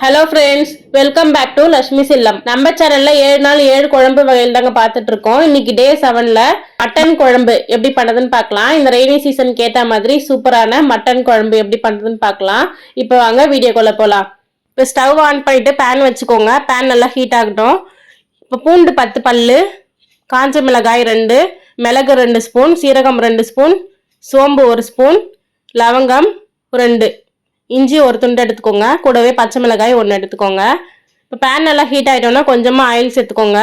Hello friends welcome back to Lakshmi Chellam நம்ம சேனல்ல ஏழு நாள் ஏழு குழம்பு வகையில் தாங்க பார்த்துட்டு இருக்கோம். இன்னைக்கு டே செவன்ல மட்டன் குழம்பு எப்படி பண்ணுறதுன்னு பார்க்கலாம். இந்த ரெய்னி சீசனுக்கு ஏற்ற மாதிரி சூப்பரான மட்டன் குழம்பு எப்படி பண்ணுறதுன்னு பார்க்கலாம். இப்போ வாங்க வீடியோக்குள்ள போகலாம் இப்போ ஸ்டவ் ஆன் பண்ணிட்டு பேன் வச்சுக்கோங்க. பேன் நல்லா ஹீட் ஆகட்டும். இப்போ பூண்டு பத்து பல்லு காஞ்ச மிளகாய் ரெண்டு மிளகு ரெண்டு ஸ்பூன் சீரகம் ரெண்டு ஸ்பூன் சோம்பு ஒரு ஸ்பூன் லவங்கம் ரெண்டு. இஞ்சி ஒரு துண்டு எடுத்துக்கோங்க. கூடவே பச்சை மிளகாய் ஒன்று எடுத்துக்கோங்க. இப்போ பேன் நல்லா ஹீட் ஆகிட்டோன்னா கொஞ்சமாக ஆயில் சேர்த்துக்கோங்க.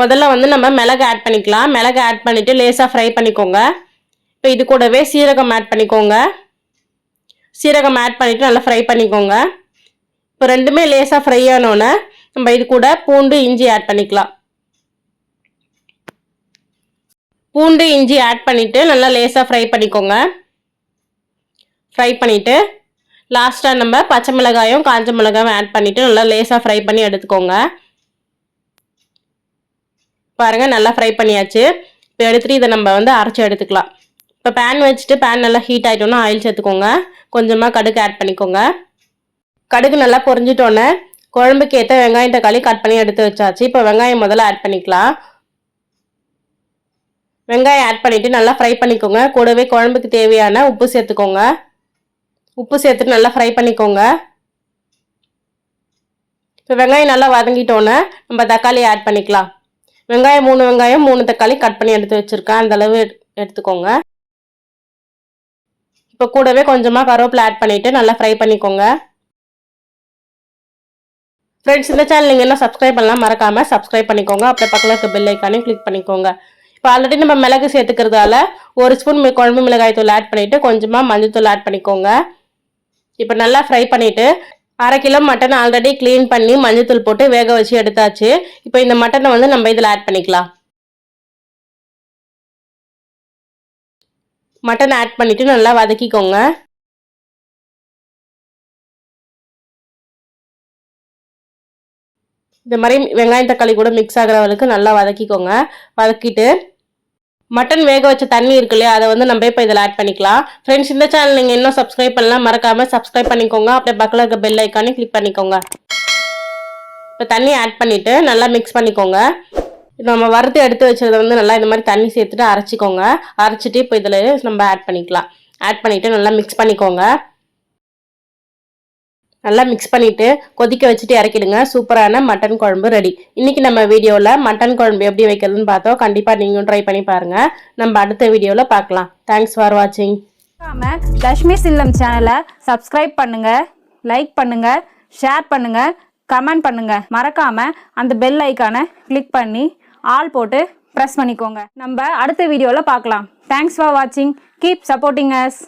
முதல்ல வந்து நம்ம மிளகு ஆட் பண்ணிக்கலாம். மிளகு ஆட் பண்ணிவிட்டு லேசாக ஃப்ரை பண்ணிக்கோங்க. இப்போ இது கூடவே சீரகம் ஆட் பண்ணிக்கோங்க. சீரகம் ஆட் பண்ணிவிட்டு நல்லா ஃப்ரை பண்ணிக்கோங்க. இப்போ ரெண்டுமே லேசாக ஃப்ரை ஆனோன்னே நம்ம இது கூட பூண்டு இஞ்சி ஆட் பண்ணிக்கலாம். பூண்டு இஞ்சி ஆட் பண்ணிவிட்டு நல்லா லேசாக ஃப்ரை பண்ணிக்கோங்க. ஃப்ரை பண்ணிவிட்டு லாஸ்ட்டாக நம்ம பச்சை மிளகாயும் காஞ்ச மிளகாயும் ஆட் பண்ணிவிட்டு நல்லா லேசாக ஃப்ரை பண்ணி எடுத்துக்கோங்க. பாருங்கள் நல்லா ஃப்ரை பண்ணியாச்சு. இப்போ எடுத்துகிட்டு இதை நம்ம வந்து அரைச்சி எடுத்துக்கலாம். இப்போ பேன் வச்சுட்டு பேன் நல்லா ஹீட் ஆகிட்டோன்னா ஆயில் சேர்த்துக்கோங்க. கொஞ்சமாக கடுகு ஆட் பண்ணிக்கோங்க. கடுகு நல்லா பொரிஞ்சிட்டோன்னே குழம்புக்கு ஏற்ற வெங்காயம் தக்காளி கட் பண்ணி எடுத்து வச்சாச்சு. இப்போ வெங்காயம் முதல்ல ஆட் பண்ணிக்கலாம். வெங்காயம் ஆட் பண்ணிவிட்டு நல்லா ஃப்ரை பண்ணிக்கோங்க. கூடவே குழம்புக்கு தேவையான உப்பு சேர்த்துக்கோங்க. உப்பு சேர்த்துட்டு நல்லா ஃப்ரை பண்ணிக்கோங்க. இப்போ வெங்காயம் நல்லா வதங்கிட்டோன்னே நம்ம தக்காளி ஆட் பண்ணிக்கலாம். வெங்காயம் மூணு வெங்காயம் மூணு தக்காளி கட் பண்ணி எடுத்து வச்சுருக்கேன். அந்த அளவு எடுத்துக்கோங்க. இப்போ கூடவே கொஞ்சமாக கருவேப்பிலை ஆட் பண்ணிவிட்டு நல்லா ஃப்ரை பண்ணிக்கோங்க. ஃப்ரெண்ட்ஸ் இந்த சேனல் நீங்கள் என்ன சப்ஸ்கிரைப் பண்ணலாம். மறக்காமல் சப்ஸ்கிரைப் பண்ணிக்கோங்க. அப்புறம் பக்கத்தில் இருக்க பெல் ஐக்கானையும் கிளிக் பண்ணிக்கோங்க. இப்போ ஆல்ரெடி நம்ம மிளகு சேர்த்துக்கிறதால ஒரு ஸ்பூன் குழம்பு மிளகாய் தூள் ஆட் பண்ணிவிட்டு கொஞ்சமாக மஞ்சள் தூள் ஆட் பண்ணிக்கோங்க. இப்போ நல்லா ஃப்ரை பண்ணிவிட்டு அரை கிலோ மட்டன் ஆல்ரெடி க்ளீன் பண்ணி மஞ்சத்தூள் போட்டு வேக வச்சு எடுத்தாச்சு. இப்போ இந்த மட்டனை வந்து நம்ம இதில் ஆட் பண்ணிக்கலாம். மட்டன் ஆட் பண்ணிவிட்டு நல்லா வதக்கிக்கோங்க. இந்த மாதிரி வெங்காயம் தக்காளி கூட மிக்ஸ் ஆகிற அளவுக்கு நல்லா வதக்கிக்கோங்க. வதக்கிட்டு மட்டன் வேக வச்ச தண்ணி இருக்கு இல்லையா அதை வந்து நம்ம இப்போ இதில் ஆட் பண்ணிக்கலாம். ஃப்ரெண்ட்ஸ் இந்த சேனல் நீங்கள் இன்னும் சப்ஸ்கிரைப் பண்ணலாம் மறக்காமல் சப்ஸ்கிரைப் பண்ணிக்கோங்க. அப்படியே பக்கத்தில் இருக்க பெல் ஐக்கானே கிளிக் பண்ணிக்கோங்க. இப்போ தண்ணி ஆட் பண்ணிவிட்டு நல்லா மிக்ஸ் பண்ணிக்கோங்க. நம்ம வறுத்து எடுத்து வச்சதை வந்து நல்லா இந்த மாதிரி தண்ணி சேர்த்துட்டு அரைச்சிக்கோங்க. அரைச்சிட்டு இப்போ இதில் நம்ம ஆட் பண்ணிக்கலாம். ஆட் பண்ணிவிட்டு நல்லா மிக்ஸ் பண்ணிக்கோங்க. நல்லா மிக்ஸ் பண்ணிவிட்டு கொதிக்க வச்சுட்டு இறக்கிடுங்க. சூப்பரான மட்டன் குழம்பு ரெடி இன்றைக்கி நம்ம வீடியோவில் மட்டன் குழம்பு எப்படி வைக்கிறதுன்னு பார்த்தோம். கண்டிப்பாக நீங்களும் ட்ரை பண்ணி பாருங்கள் நம்ம அடுத்த வீடியோவில் பார்க்கலாம். தேங்க்ஸ் ஃபார் வாட்சிங் லக்ஷ்மி சில்லம் சேனலை சப்ஸ்கிரைப் பண்ணுங்க லைக் பண்ணுங்க ஷேர் பண்ணுங்க கமெண்ட் பண்ணுங்க. மறக்காம அந்த பெல் ஐக்கானை கிளிக் பண்ணி ஆல் போட்டு ப்ரெஸ் பண்ணிக்கோங்க. நம்ம அடுத்த வீடியோவில் பார்க்கலாம். தேங்க்ஸ் ஃபார் வாட்சிங் கீப் சப்போர்ட்டிங் அஸ்